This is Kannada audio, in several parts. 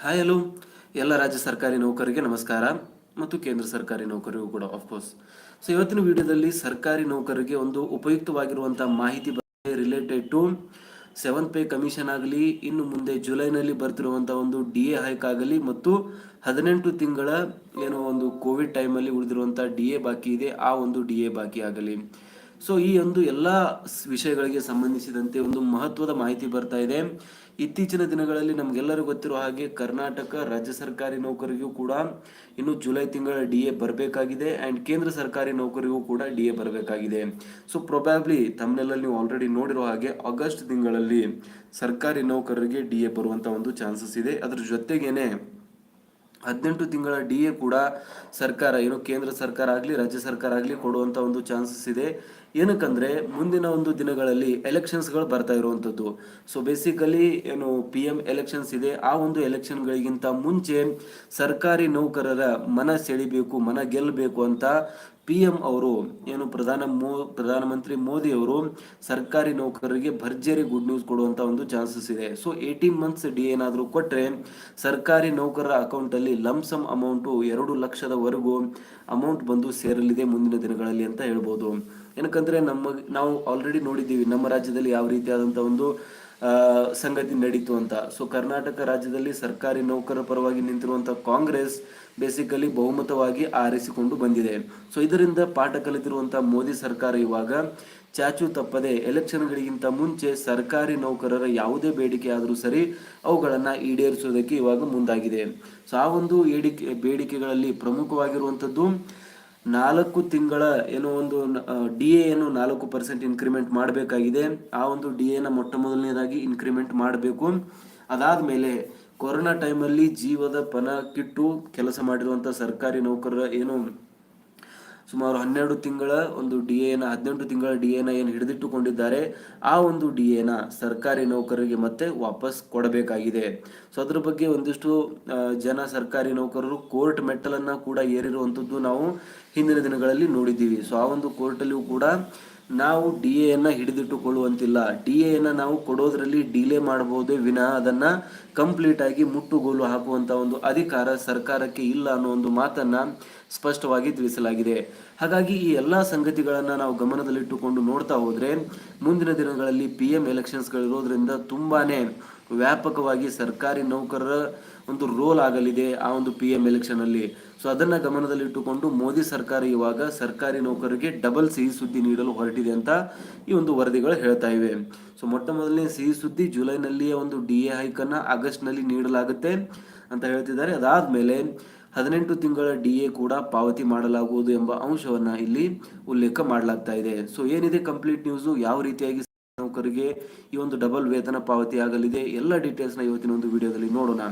ಹಾಯ್ ಹಲೋ ಎಲ್ಲ ರಾಜ್ಯ ಸರ್ಕಾರಿ ನೌಕರರಿಗೆ ನಮಸ್ಕಾರ ಮತ್ತು ಕೇಂದ್ರ ಸರ್ಕಾರಿ ನೌಕರಿಗೂ ಕೂಡ ಕೋರ್ಸ್ ಸೊ ಇವತ್ತಿನ ವಿಡಿಯೋದಲ್ಲಿ ಸರ್ಕಾರಿ ನೌಕರರಿಗೆ ಒಂದು ಉಪಯುಕ್ತವಾಗಿರುವಂಥ ಮಾಹಿತಿ ಬಗ್ಗೆ related to seventh pay commission ಆಗಲಿ, ಇನ್ನು ಮುಂದೆ ಜುಲೈನಲ್ಲಿ ಬರ್ತಿರುವಂಥ ಒಂದು ಡಿ ಎ ಹೈಕ್ ಆಗಲಿ ಮತ್ತು ಹದಿನೆಂಟು ತಿಂಗಳ ಏನೋ ಒಂದು ಕೋವಿಡ್ ಟೈಮಲ್ಲಿ ಉಳಿದಿರುವಂಥ ಡಿ ಎ ಬಾಕಿ ಇದೆ, ಆ ಒಂದು ಡಿ ಎ ಬಾಕಿ ಆಗಲಿ. ಸೊ ಈ ಒಂದು ಎಲ್ಲ ವಿಷಯಗಳಿಗೆ ಸಂಬಂಧಿಸಿದಂತೆ ಒಂದು ಮಹತ್ವದ ಮಾಹಿತಿ ಬರ್ತಾ ಇದೆ. ಇತ್ತೀಚಿನ ದಿನಗಳಲ್ಲಿ ನಮಗೆಲ್ಲರಿಗೂ ಗೊತ್ತಿರೋ ಹಾಗೆ ಕರ್ನಾಟಕ ರಾಜ್ಯ ಸರ್ಕಾರಿ ನೌಕರಿಗೂ ಕೂಡ ಇನ್ನು ಜುಲೈ ತಿಂಗಳ ಡಿ ಎ ಬರಬೇಕಾಗಿದೆ ಆ್ಯಂಡ್ ಕೇಂದ್ರ ಸರ್ಕಾರಿ ನೌಕರಿಗೂ ಕೂಡ ಡಿ ಎ ಬರಬೇಕಾಗಿದೆ. ಸೊ ಪ್ರೊಬ್ಯಾಬ್ಲಿ ತಮ್ಮನೆಲ್ಲ ನೀವು ಆಲ್ರೆಡಿ ನೋಡಿರೋ ಹಾಗೆ ಆಗಸ್ಟ್ ತಿಂಗಳಲ್ಲಿ ಸರ್ಕಾರಿ ನೌಕರರಿಗೆ ಡಿ ಎ ಬರುವಂಥ ಒಂದು ಚಾನ್ಸಸ್ ಇದೆ. ಅದ್ರ ಜೊತೆಗೇನೆ ಹದಿನೆಂಟು ತಿಂಗಳ ಡಿ ಎ ಕೂಡ ಸರ್ಕಾರ, ಏನು ಕೇಂದ್ರ ಸರ್ಕಾರ ಆಗಲಿ, ರಾಜ್ಯ ಸರ್ಕಾರ ಆಗಲಿ ಕೊಡುವಂಥ ಒಂದು ಚಾನ್ಸಸ್ ಇದೆ. ಏನಕ್ಕಂದ್ರೆ ಮುಂದಿನ ಒಂದು ದಿನಗಳಲ್ಲಿ ಎಲೆಕ್ಷನ್ಸ್ಗಳು ಬರ್ತಾ ಇರುವಂಥದ್ದು. ಸೊ ಬೇಸಿಕಲಿ ಏನು ಪಿ ಎಂ ಎಲೆಕ್ಷನ್ಸ್ ಇದೆ, ಆ ಒಂದು ಎಲೆಕ್ಷನ್ಗಳಿಗಿಂತ ಮುಂಚೆ ಸರ್ಕಾರಿ ನೌಕರರ ಮನ ಸೆಳಿಬೇಕು, ಮನ ಗೆಲ್ಲಬೇಕು ಅಂತ ಪಿ ಎಂ ಅವರು, ಏನು ಪ್ರಧಾನ ಮೋ, ಪ್ರಧಾನಮಂತ್ರಿ ಮೋದಿ ಅವರು ಸರ್ಕಾರಿ ನೌಕರರಿಗೆ ಭರ್ಜರಿ ಗುಡ್ ನ್ಯೂಸ್ ಕೊಡುವಂತ ಒಂದು ಚಾನ್ಸಸ್ ಇದೆ. ಸೊ ಏಯ್ಟೀನ್ ಮಂತ್ಸ್ ಡಿ ಏನಾದರೂ ಕೊಟ್ಟರೆ ಸರ್ಕಾರಿ ನೌಕರರ ಅಕೌಂಟಲ್ಲಿ ಲಮ್ಸಮ್ ಅಮೌಂಟು ಎರಡು ಲಕ್ಷದವರೆಗೂ ಅಮೌಂಟ್ ಬಂದು ಸೇರಲಿದೆ ಮುಂದಿನ ದಿನಗಳಲ್ಲಿ ಅಂತ ಹೇಳ್ಬೋದು. ಏನಕ್ಕಂದ್ರೆ ನಮ್ಮ ನಾವು ಆಲ್ರೆಡಿ ನೋಡಿದ್ದೀವಿ ನಮ್ಮ ರಾಜ್ಯದಲ್ಲಿ ಯಾವ ರೀತಿಯಾದಂಥ ಒಂದು ಸಂಗತಿ ನಡೀತು ಅಂತ. ಸೊ ಕರ್ನಾಟಕ ರಾಜ್ಯದಲ್ಲಿ ಸರ್ಕಾರಿ ನೌಕರರ ಪರವಾಗಿ ನಿಂತಿರುವಂಥ ಕಾಂಗ್ರೆಸ್ ಬೇಸಿಕಲಿ ಬಹುಮತವಾಗಿ ಆರಿಸಿಕೊಂಡು ಬಂದಿದೆ. ಸೊ ಇದರಿಂದ ಪಾಠ ಕಲಿತಿರುವಂಥ ಮೋದಿ ಸರ್ಕಾರ ಇವಾಗ ಚಾಚು ತಪ್ಪದೆ ಎಲೆಕ್ಷನ್ಗಳಿಗಿಂತ ಮುಂಚೆ ಸರ್ಕಾರಿ ನೌಕರರ ಯಾವುದೇ ಬೇಡಿಕೆ ಆದರೂ ಸರಿ ಅವುಗಳನ್ನು ಈಡೇರಿಸೋದಕ್ಕೆ ಇವಾಗ ಮುಂದಾಗಿದೆ. ಸೊ ಆ ಒಂದು ಏಡಿಕೆ, ಬೇಡಿಕೆಗಳಲ್ಲಿ ಪ್ರಮುಖವಾಗಿರುವಂಥದ್ದು ನಾಲ್ಕು ತಿಂಗಳ ಏನೋ ಒಂದು ಡಿ ಏನು ನಾಲ್ಕು ಪರ್ಸೆಂಟ್ ಇನ್ಕ್ರಿಮೆಂಟ್ ಮಾಡಬೇಕಾಗಿದೆ. ಆ ಒಂದು ಡಿ ಎನ ಮೊಟ್ಟ ಮೊದಲನೇದಾಗಿ ಇನ್ಕ್ರಿಮೆಂಟ್ ಮಾಡಬೇಕು. ಅದಾದ ಮೇಲೆ ಕೊರೋನಾ ಟೈಮಲ್ಲಿ ಜೀವದ ಪಣ ಕಿಟ್ಟು, ಕೆಲಸ ಮಾಡಿರುವಂಥ ಸರ್ಕಾರಿ ನೌಕರರ ಏನು ಸುಮಾರು ಹನ್ನೆರಡು ತಿಂಗಳ ಒಂದು ಡಿ ಎನ ಹದಿನೆಂಟು ತಿಂಗಳ ಡಿ ಎನ ಏನು ಹಿಡಿದಿಟ್ಟುಕೊಂಡಿದ್ದಾರೆ, ಆ ಒಂದು ಡಿ ಎನ ಸರ್ಕಾರಿ ನೌಕರರಿಗೆ ಮತ್ತೆ ವಾಪಸ್ ಕೊಡಬೇಕಾಗಿದೆ. ಸೊ, ಅದ್ರ ಬಗ್ಗೆ ಒಂದಿಷ್ಟು ಜನ ಸರ್ಕಾರಿ ನೌಕರರು ಕೋರ್ಟ್ ಮೆಟ್ಟಲನ್ನ ಕೂಡ ಏರಿರುವಂಥದ್ದು ನಾವು ಹಿಂದಿನ ದಿನಗಳಲ್ಲಿ ನೋಡಿದ್ದೀವಿ. ಸೊ, ಆ ಒಂದು ಕೋರ್ಟಲ್ಲಿಯೂ ಕೂಡ ನಾವು ಡಿ ಎನ್ನ ಹಿಡಿದಿಟ್ಟುಕೊಳ್ಳುವಂತಿಲ್ಲ. ಡಿ ಎನ್ನ ನಾವು ಕೊಡೋದ್ರಲ್ಲಿ ಡಿಲೇ ಮಾಡಬಹುದೇ ವಿನಃ ಅದನ್ನ ಕಂಪ್ಲೀಟ್ ಆಗಿ ಮುಟ್ಟುಗೋಲು ಹಾಕುವಂತ ಒಂದು ಅಧಿಕಾರ ಸರ್ಕಾರಕ್ಕೆ ಇಲ್ಲ ಅನ್ನೋ ಒಂದು ಮಾತನ್ನ ಸ್ಪಷ್ಟವಾಗಿ ತಿಳಿಸಲಾಗಿದೆ. ಹಾಗಾಗಿ ಈ ಎಲ್ಲ ಸಂಗತಿಗಳನ್ನು ನಾವು ಗಮನದಲ್ಲಿಟ್ಟುಕೊಂಡು ನೋಡ್ತಾ ಹೋದರೆ, ಮುಂದಿನ ದಿನಗಳಲ್ಲಿ ಪಿ ಎಂ ಎಲೆಕ್ಷನ್ಸ್ಗಳಿರೋದ್ರಿಂದ ತುಂಬಾನೇ ವ್ಯಾಪಕವಾಗಿ ಸರ್ಕಾರಿ ನೌಕರರ ಒಂದು ರೋಲ್ ಆಗಲಿದೆ ಆ ಒಂದು ಪಿ ಎಂ ಎಲೆಕ್ಷನಲ್ಲಿ ಸೊ ಅದನ್ನ ಗಮನದಲ್ಲಿಟ್ಟುಕೊಂಡು ಮೋದಿ ಸರ್ಕಾರ ಇವಾಗ ಸರ್ಕಾರಿ ನೌಕರರಿಗೆ ಡಬಲ್ ಸಿಹಿ ಸುದ್ದಿ ನೀಡಲು ಹೊರಟಿದೆ ಅಂತ ಈ ಒಂದು ವರದಿಗಳು ಹೇಳ್ತಾ ಇವೆ. ಸೊ ಮೊಟ್ಟ ಮೊದಲನೇ ಸಿಹಿ ಸುದ್ದಿ ಜುಲೈನಲ್ಲಿಯೇ ಒಂದು ಡಿ ಎ ಹೈಕನ್ನು ಆಗಸ್ಟ್ನಲ್ಲಿ ಆಗಸ್ಟ್ನಲ್ಲಿ ನೀಡಲಾಗುತ್ತೆ ಅಂತ ಹೇಳ್ತಿದ್ದಾರೆ. ಅದಾದ್ಮೇಲೆ ಹದಿನೆಂಟು ತಿಂಗಳ ಡಿ ಎ ಕೂಡ ಪಾವತಿ ಮಾಡಲಾಗುವುದು ಎಂಬ ಅಂಶವನ್ನ ಇಲ್ಲಿ ಉಲ್ಲೇಖ ಮಾಡಲಾಗ್ತಾ ಇದೆ. ಸೊ ಏನಿದೆ ಕಂಪ್ಲೀಟ್ ನ್ಯೂಸು ಯಾವ ರೀತಿಯಾಗಿ ನೌಕರಿಗೆ ಈ ಒಂದು ಡಬಲ್ ವೇತನ ಪಾವತಿ ಆಗಲಿದೆ? ಎಲ್ಲ ಡೀಟೇಲ್ಸ್ನ ಇವತ್ತಿನ ಒಂದು ವಿಡಿಯೋದಲ್ಲಿ ನೋಡೋಣ.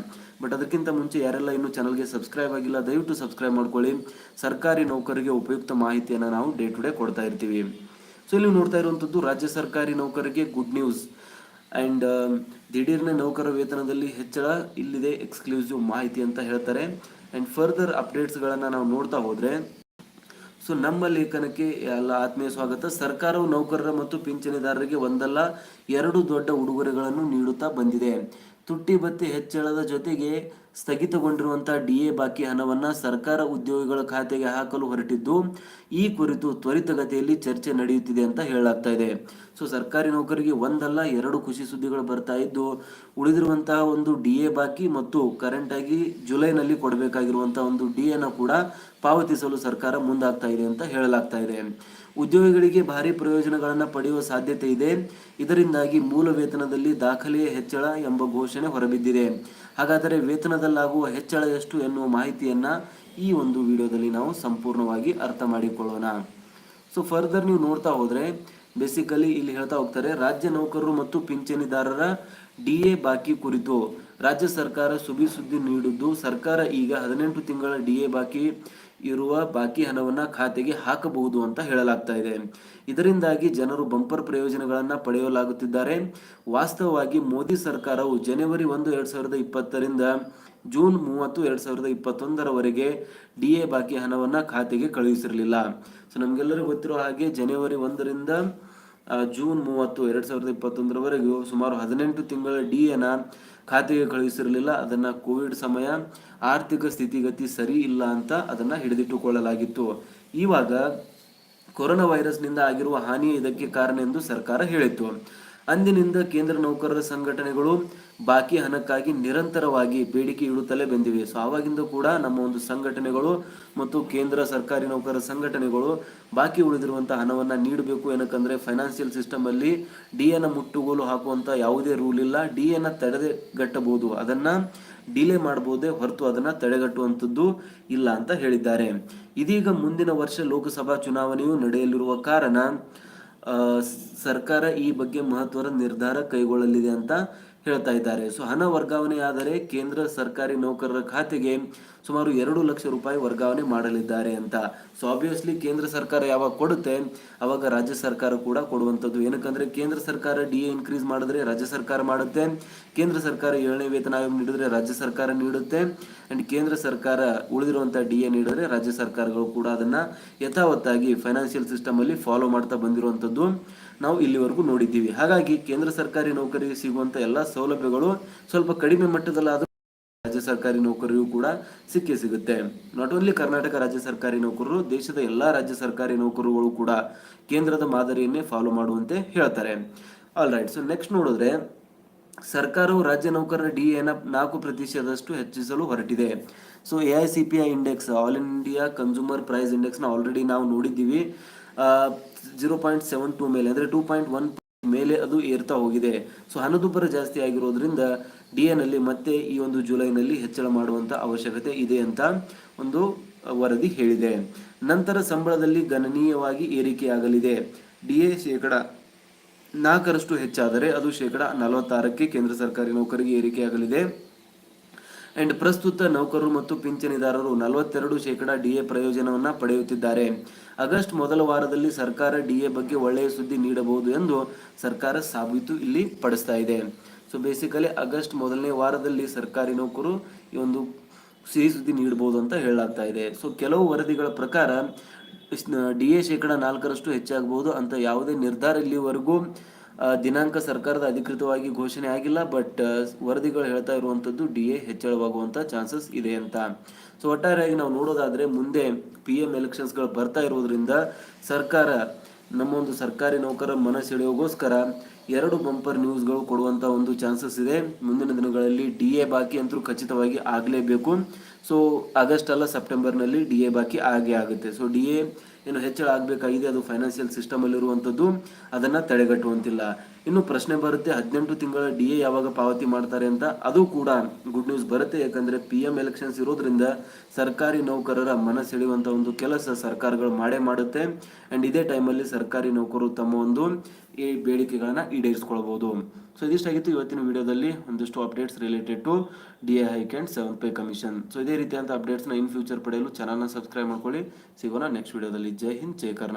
ಬಟ್ ಅದಕ್ಕಿಂತ ಮುಂಚೆ ಯಾರೆಲ್ಲ ಇನ್ನೂ ಚಾನಲ್ಗೆ ಸಬ್ಸ್ಕ್ರೈಬ್ ಆಗಿಲ್ಲ, ದಯವಿಟ್ಟು ಸಬ್ಸ್ಕ್ರೈಬ್ ಮಾಡ್ಕೊಳ್ಳಿ. ಸರ್ಕಾರಿ ನೌಕರಿಗೆ ಉಪಯುಕ್ತ ಮಾಹಿತಿಯನ್ನು ನಾವು ಡೇ ಟು ಡೇ ಕೊಡ್ತಾ ಇರ್ತೀವಿ. ಸೊ ಇಲ್ಲಿ ನೋಡ್ತಾ ಇರುವಂಥದ್ದು ರಾಜ್ಯ ಸರ್ಕಾರಿ ನೌಕರರಿಗೆ ಗುಡ್ ನ್ಯೂಸ್ ಆ್ಯಂಡ್ ದಿಢೀರ್ನ ನೌಕರ ವೇತನದಲ್ಲಿ ಹೆಚ್ಚಳ ಇಲ್ಲಿದೆ ಎಕ್ಸ್ಕ್ಲೂಸಿವ್ ಮಾಹಿತಿ ಅಂತ ಹೇಳ್ತಾರೆ. ಆ್ಯಂಡ್ ಫರ್ದರ್ ಅಪ್ಡೇಟ್ಸ್ಗಳನ್ನು ನಾವು ನೋಡ್ತಾ ಹೋದರೆ ಸೊ ನಮ್ಮ ಲೇಖನಕ್ಕೆ ಎಲ್ಲ ಆತ್ಮೀಯ ಸ್ವಾಗತ. ಸರ್ಕಾರವು ನೌಕರರ ಮತ್ತು ಪಿಂಚಣಿದಾರರಿಗೆ ಒಂದಲ್ಲ, ಎರಡು ದೊಡ್ಡ ಉಡುಗೊರೆಗಳನ್ನು ನೀಡುತ್ತಾ ಬಂದಿದೆ. ತುಟ್ಟಿ ಬತ್ತಿ ಹೆಚ್ಚಳದ ಜೊತೆಗೆ ಸ್ಥಗಿತಗೊಂಡಿರುವಂತಹ ಡಿ ಎ ಬಾಕಿ ಹಣವನ್ನ ಸರ್ಕಾರ ಉದ್ಯೋಗಿಗಳ ಖಾತೆಗೆ ಹಾಕಲು ಹೊರಟಿದ್ದು, ಈ ಕುರಿತು ತ್ವರಿತಗತಿಯಲ್ಲಿ ಚರ್ಚೆ ನಡೆಯುತ್ತಿದೆ ಅಂತ ಹೇಳಲಾಗ್ತಾ ಇದೆ. ಸೊ, ಸರ್ಕಾರಿ ನೌಕರಿಗೆ ಒಂದಲ್ಲ, ಎರಡು ಖುಷಿ ಸುದ್ದಿಗಳು ಬರ್ತಾ ಇದ್ದು ಉಳಿದಿರುವಂತಹ ಒಂದು ಡಿ ಎ ಬಾಕಿ ಮತ್ತು ಕರೆಂಟ್ ಆಗಿ ಜುಲೈನಲ್ಲಿ ಕೊಡಬೇಕಾಗಿರುವಂತಹ ಒಂದು ಡಿ ಎನ ಕೂಡ ಪಾವತಿಸಲು ಸರ್ಕಾರ ಮುಂದಾಗ್ತಾ ಇದೆ ಅಂತ ಹೇಳಲಾಗ್ತಾ ಇದೆ. ಉದ್ಯೋಗಿಗಳಿಗೆ ಭಾರಿ ಪ್ರಯೋಜನಗಳನ್ನು ಪಡೆಯುವ ಸಾಧ್ಯತೆ ಇದೆ. ಇದರಿಂದಾಗಿ ಮೂಲ ವೇತನದಲ್ಲಿ ದಾಖಲೆಯ ಹೆಚ್ಚಳ ಎಂಬ ಘೋಷಣೆ ಹೊರಬಿದ್ದಿದೆ. ಹಾಗಾದರೆ ವೇತನದಲ್ಲಾಗುವ ಹೆಚ್ಚಳ ಎಷ್ಟು ಎನ್ನುವ ಮಾಹಿತಿಯನ್ನ ಈ ಒಂದು ವಿಡಿಯೋದಲ್ಲಿ ನಾವು ಸಂಪೂರ್ಣವಾಗಿ ಅರ್ಥ ಮಾಡಿಕೊಳ್ಳೋಣ. ಸೊ ಫರ್ದರ್ ನೀವು ನೋಡ್ತಾ ಹೋದರೆ ಬೇಸಿಕಲಿ ಇಲ್ಲಿ ಹೇಳ್ತಾ ಹೋಗ್ತಾರೆ, ರಾಜ್ಯ ನೌಕರರು ಮತ್ತು ಪಿಂಚಣಿದಾರರ ಡಿ ಬಾಕಿ ಕುರಿತು. ರಾಜ್ಯ ಸರ್ಕಾರ ಸುಬಿ ಸುದ್ದಿ ನೀಡಿದ್ದು, ಸರ್ಕಾರ ಈಗ ಹದಿನೆಂಟು ತಿಂಗಳ ಡಿ ಬಾಕಿ ಇರುವ ಬಾಕಿ ಹಣವನ್ನ ಖಾತೆಗೆ ಹಾಕಬಹುದು ಅಂತ ಹೇಳಲಾಗ್ತಾ ಇದೆ. ಇದರಿಂದಾಗಿ ಜನರು ಬಂಪರ್ ಪ್ರಯೋಜನಗಳನ್ನು ಪಡೆಯಲಾಗುತ್ತಿದ್ದಾರೆ. ವಾಸ್ತವವಾಗಿ ಮೋದಿ ಸರ್ಕಾರವು ಜನವರಿ ಒಂದು, ಎರಡು ಸಾವಿರದ ಇಪ್ಪತ್ತರಿಂದ ಜೂನ್ ಮೂವತ್ತು, ಎರಡು ಸಾವಿರದ ಇಪ್ಪತ್ತೊಂದರವರೆಗೆ ಡಿ ಎ ಬಾಕಿ ಹಣವನ್ನ ಖಾತೆಗೆ ಕಳುಹಿಸಿರಲಿಲ್ಲ. ಸೊ ನಮಗೆಲ್ಲರಿಗೂ ಗೊತ್ತಿರೋ ಹಾಗೆ ಜನವರಿ ಒಂದರಿಂದ ಜೂನ್ ಮೂವತ್ತು, ಎರಡು ಸಾವಿರದ ಇಪ್ಪತ್ತೊಂದರವರೆಗೂ ಸುಮಾರು ಹದಿನೆಂಟು ತಿಂಗಳ ಡಿ ಖಾತೆಗೆ ಕಳುಹಿಸಿರಲಿಲ್ಲ. ಅದನ್ನ ಕೋವಿಡ್ ಸಮಯ, ಆರ್ಥಿಕ ಸ್ಥಿತಿಗತಿ ಸರಿ ಇಲ್ಲ ಅಂತ ಅದನ್ನ ಹಿಡಿದಿಟ್ಟುಕೊಳ್ಳಲಾಗಿತ್ತು. ಇವಾಗ ಕೊರೋನಾ ವೈರಸ್ನಿಂದ ಆಗಿರುವ ಹಾನಿ ಇದಕ್ಕೆ ಕಾರಣ ಎಂದು ಸರ್ಕಾರ ಹೇಳಿತ್ತು. ಅಂದಿನಿಂದ ಕೇಂದ್ರ ನೌಕರರ ಸಂಘಟನೆಗಳು ಬಾಕಿ ಹಣಕ್ಕಾಗಿ ನಿರಂತರವಾಗಿ ಬೇಡಿಕೆ ಇಡುತ್ತಲೇ ಬಂದಿವೆ. ಸೊ ಆವಾಗಿಂದ ಕೂಡ ನಮ್ಮ ಒಂದು ಸಂಘಟನೆಗಳು ಮತ್ತು ಕೇಂದ್ರ ಸರ್ಕಾರಿ ನೌಕರರ ಸಂಘಟನೆಗಳು ಬಾಕಿ ಉಳಿದಿರುವಂತಹ ಹಣವನ್ನ ನೀಡಬೇಕು ಏನಕ್ಕಂದ್ರೆ ಫೈನಾನ್ಷಿಯಲ್ ಸಿಸ್ಟಮ್ ಅಲ್ಲಿ ಡಿ ಎನ ಮುಟ್ಟುಗೋಲು ಹಾಕುವಂತ ಯಾವುದೇ ರೂಲ್ ಇಲ್ಲ. ಡಿ ಎನ ತಡೆಗಟ್ಟಬಹುದು. ಅದನ್ನ ಡಿಲೇ ಮಾಡಬಹುದೇ ಹೊರತು ಅದನ್ನ ತಡೆಗಟ್ಟುವಂಥದ್ದು ಇಲ್ಲ ಅಂತ ಹೇಳಿದ್ದಾರೆ. ಇದೀಗ ಮುಂದಿನ ವರ್ಷ ಲೋಕಸಭಾ ಚುನಾವಣೆಯು ನಡೆಯಲಿರುವ ಕಾರಣ ಸರ್ಕಾರ ಈ ಬಗ್ಗೆ ಮಹತ್ವದ ನಿರ್ಧಾರ ಕೈಗೊಳ್ಳಲಿದೆ ಅಂತ ಹೇಳ್ತಾ ಇದ್ದಾರೆ. ಸೊ ಹಣ ವರ್ಗಾವಣೆ ಆದರೆ ಕೇಂದ್ರ ಸರ್ಕಾರಿ ನೌಕರರ ಖಾತೆಗೆ ಸುಮಾರು ಎರಡು ಲಕ್ಷ ರೂಪಾಯಿ ವರ್ಗಾವಣೆ ಮಾಡಲಿದ್ದಾರೆ ಅಂತ. ಸೊ ಆಬ್ವಿಯಸ್ಲಿ ಕೇಂದ್ರ ಸರ್ಕಾರ ಯಾವಾಗ ಕೊಡುತ್ತೆ? ಅವಾಗ ರಾಜ್ಯ ಸರ್ಕಾರ ಕೂಡ ಕೊಡುವಂಥದ್ದು. ಏನಕ್ಕಂದ್ರೆ ಕೇಂದ್ರ ಸರ್ಕಾರ ಡಿ ಎ ಇನ್ಕ್ರೀಸ್ ಮಾಡಿದ್ರೆ ರಾಜ್ಯ ಸರ್ಕಾರ ಮಾಡುತ್ತೆ. ಕೇಂದ್ರ ಸರ್ಕಾರ ಏಳನೇ ವೇತನ ಆಯೋಗ ನೀಡಿದ್ರೆ ರಾಜ್ಯ ಸರ್ಕಾರ ನೀಡುತ್ತೆ. ಅಂಡ್ ಕೇಂದ್ರ ಸರ್ಕಾರ ಉಳಿದಿರುವಂತಹ ಡಿ ಎ ನೀಡಿದ್ರೆ ರಾಜ್ಯ ಸರ್ಕಾರಗಳು ಕೂಡ ಅದನ್ನ ಯಥಾವತ್ತಾಗಿ ಫೈನಾನ್ಷಿಯಲ್ ಸಿಸ್ಟಮ್ ಅಲ್ಲಿ ಫಾಲೋ ಮಾಡ್ತಾ ಬಂದಿರುವಂತದ್ದು ನಾವು ಇಲ್ಲಿವರೆಗೂ ನೋಡಿದ್ದೀವಿ. ಹಾಗಾಗಿ ಕೇಂದ್ರ ಸರ್ಕಾರಿ ನೌಕರಿಗೆ ಸಿಗುವಂತ ಎಲ್ಲ ಸೌಲಭ್ಯಗಳು ಸ್ವಲ್ಪ ಕಡಿಮೆ ಮಟ್ಟದಲ್ಲಾದರೂ ರಾಜ್ಯ ಸರ್ಕಾರಿ ನೌಕರಿಗೂ ಕೂಡ ಸಿಕ್ಕೇ ಸಿಗುತ್ತೆ. ನಾಟ್ ಓನ್ಲಿ ಕರ್ನಾಟಕ ರಾಜ್ಯ ಸರ್ಕಾರಿ ನೌಕರರು, ದೇಶದ ಎಲ್ಲಾ ರಾಜ್ಯ ಸರ್ಕಾರಿ ನೌಕರರುಗಳು ಕೂಡ ಕೇಂದ್ರದ ಮಾದರಿಯನ್ನೇ ಫಾಲೋ ಮಾಡುವಂತೆ ಹೇಳ್ತಾರೆ. ಆಲ್ ರೈಟ್ ಸೊ ನೆಕ್ಸ್ಟ್ ನೋಡಿದ್ರೆ ಸರ್ಕಾರವು ರಾಜ್ಯ ನೌಕರರ ಡಿ ಎನ ನಾಲ್ಕು ಪ್ರತಿಶತದಷ್ಟು ಹೆಚ್ಚಿಸಲು ಹೊರಟಿದೆ. So A I C P I index all India consumer price ಇಂಡೆಕ್ಸ್ನ already ನಾವು ನೋಡಿದ್ದೀವಿ. ಜೀರೋ ಪಾಯಿಂಟ್ ಸೆವೆನ್ ಟೂ ಮೇಲೆ, ಅಂದರೆ ಟೂ ಪಾಯಿಂಟ್ ಒನ್ ಮೇಲೆ ಅದು ಏರ್ತಾ ಹೋಗಿದೆ. ಸೊ ಹಣದುಬ್ಬರ ಜಾಸ್ತಿ ಆಗಿರೋದ್ರಿಂದ ಡಿ ಎನಲ್ಲಿ ಮತ್ತೆ ಈ ಒಂದು ಜುಲೈನಲ್ಲಿ ಹೆಚ್ಚಳ ಮಾಡುವಂತ ಅವಶ್ಯಕತೆ ಇದೆ ಅಂತ ಒಂದು ವರದಿ ಹೇಳಿದೆ. ನಂತರ ಸಂಬಳದಲ್ಲಿ ಗಣನೀಯವಾಗಿ ಏರಿಕೆಯಾಗಲಿದೆ. ಡಿ ಎ ಶೇಕಡ ನಾಲ್ಕರಷ್ಟು ಹೆಚ್ಚಾದರೆ ಅದು ಶೇಕಡ ನಲವತ್ತಾರಕ್ಕೆ ಕೇಂದ್ರ ಸರ್ಕಾರಿ ನೌಕರಿಗೆ ಏರಿಕೆಯಾಗಲಿದೆ. ಅಂಡ್ ಪ್ರಸ್ತುತ ನೌಕರರು ಮತ್ತು ಪಿಂಚಣಿದಾರರು ನಲವತ್ತೆರಡು ಶೇಕಡ ಡಿಎ ಪ್ರಯೋಜನವನ್ನು ಪಡೆಯುತ್ತಿದ್ದಾರೆ. ಆಗಸ್ಟ್ ಮೊದಲ ವಾರದಲ್ಲಿ ಸರ್ಕಾರ ಡಿಎ ಬಗ್ಗೆ ಒಳ್ಳೆಯ ಸುದ್ದಿ ನೀಡಬಹುದು ಎಂದು ಸರ್ಕಾರ ಸಾಬೀತು ಇಲ್ಲಿ ಪಡಿಸ್ತಾ ಇದೆ. ಸೊ ಬೇಸಿಕಲಿ ಆಗಸ್ಟ್ ಮೊದಲನೇ ವಾರದಲ್ಲಿ ಸರ್ಕಾರಿ ನೌಕರು ಈ ಒಂದು ಸಿಹಿ ಸುದ್ದಿ ನೀಡಬಹುದು ಅಂತ ಹೇಳಲಾಗ್ತಾ ಇದೆ. ಸೊ ಕೆಲವು ವರದಿಗಳ ಪ್ರಕಾರ ಡಿ ಎ ಶೇಕಡ ನಾಲ್ಕರಷ್ಟು ಹೆಚ್ಚಾಗಬಹುದು ಅಂತ ಯಾವುದೇ ನಿರ್ಧಾರ ಇಲ್ಲಿವರೆಗೂ ದಿನಾಂಕ ಸರ್ಕಾರದ ಅಧಿಕೃತವಾಗಿ ಘೋಷಣೆ ಆಗಿಲ್ಲ ಬಟ್ ವರದಿಗಳು ಹೇಳ್ತಾ ಇರುವಂತದ್ದು ಡಿ ಎ ಹೆಚ್ಚಳವಾಗುವಂಥ ಚಾನ್ಸಸ್ ಇದೆ ಅಂತ. ಸೊ ಒಟ್ಟಾರೆಯಾಗಿ ನಾವು ನೋಡೋದಾದ್ರೆ ಮುಂದೆ ಪಿ ಎಂ ಎಲೆಕ್ಷನ್ಸ್ಗಳು ಬರ್ತಾ ಇರೋದ್ರಿಂದ ಸರ್ಕಾರ ನಮ್ಮ ಒಂದು ಸರ್ಕಾರಿ ನೌಕರರ ಮನ ಸೆಳೆಯೋಗೋಸ್ಕರ ಎರಡು ಬಂಪರ್ ನ್ಯೂಸ್ಗಳು ಕೊಡುವಂತ ಒಂದು ಚಾನ್ಸಸ್ ಇದೆ. ಮುಂದಿನ ದಿನಗಳಲ್ಲಿ ಡಿ ಎ ಬಾಕಿ ಅಂತೂ ಖಚಿತವಾಗಿ ಆಗಲೇಬೇಕು. ಸೊ, ಆಗಸ್ಟ್ ಅಲ್ಲ ಸೆಪ್ಟೆಂಬರ್ನಲ್ಲಿ ಡಿ ಎ ಬಾಕಿ ಆಗೇ ಆಗುತ್ತೆ. ಸೊ, ಡಿ ಎ ಏನು ಹೆಚ್ಚಳ ಆಗಬೇಕಾಗಿದೆ, ಅದು ಫೈನಾನ್ಷಿಯಲ್ ಸಿಸ್ಟಮ್ ಅಲ್ಲಿರುವಂಥದ್ದು ಅದನ್ನ ತಡೆಗಟ್ಟುವಂತಿಲ್ಲ. ಇನ್ನು ಪ್ರಶ್ನೆ ಬರುತ್ತೆ, ಹದಿನೆಂಟು ತಿಂಗಳ ಡಿ ಎ ಯಾವಾಗ ಪಾವತಿ ಮಾಡ್ತಾರೆ ಅಂತ. ಅದು ಕೂಡ ಗುಡ್ ನ್ಯೂಸ್ ಬರುತ್ತೆ. ಯಾಕಂದ್ರೆ ಪಿ ಎಂ ಎಲೆಕ್ಷನ್ಸ್ ಇರೋದ್ರಿಂದ ಸರ್ಕಾರಿ ನೌಕರರ ಮನ ಸೆಳೆಯುವಂತ ಒಂದು ಕೆಲಸ ಸರ್ಕಾರಗಳು ಮಾಡೇ ಮಾಡುತ್ತೆ. ಅಂಡ್ ಇದೇ ಟೈಮಲ್ಲಿ ಸರ್ಕಾರಿ ನೌಕರರು ತಮ್ಮ ಒಂದು ಈ ಬೇಡಿಕೆಗಳನ್ನ ಈಡೇರಿಸಿಕೊಳ್ಬಹುದು ಸೊ ಇದಿಷ್ಟಾಗಿತ್ತು ಇವತ್ತಿನ ವಿಡಿಯೋದಲ್ಲಿ. ಒಂದಿಷ್ಟು updates related to D A hike and seven pay commission so ಇದೇ ರೀತಿಯಾದಂಥ ಅಪ್ಡೇಟ್ಸ್ನ ಇನ್ ಫ್ಯೂಚರ್ ಪಡೆಯಲು ಚಾನಲ್ನ ಸಬ್ಸ್ಕ್ರೈಬ್ ಮಾಡ್ಕೊಳ್ಳಿ. ಸಿಗೋಣ ನೆಕ್ಸ್ಟ್ ವಿಡಿಯೋದಲ್ಲಿ. ಜೈ ಹಿಂದ್, ಜೈ ಕರ್ನಾಟಕ.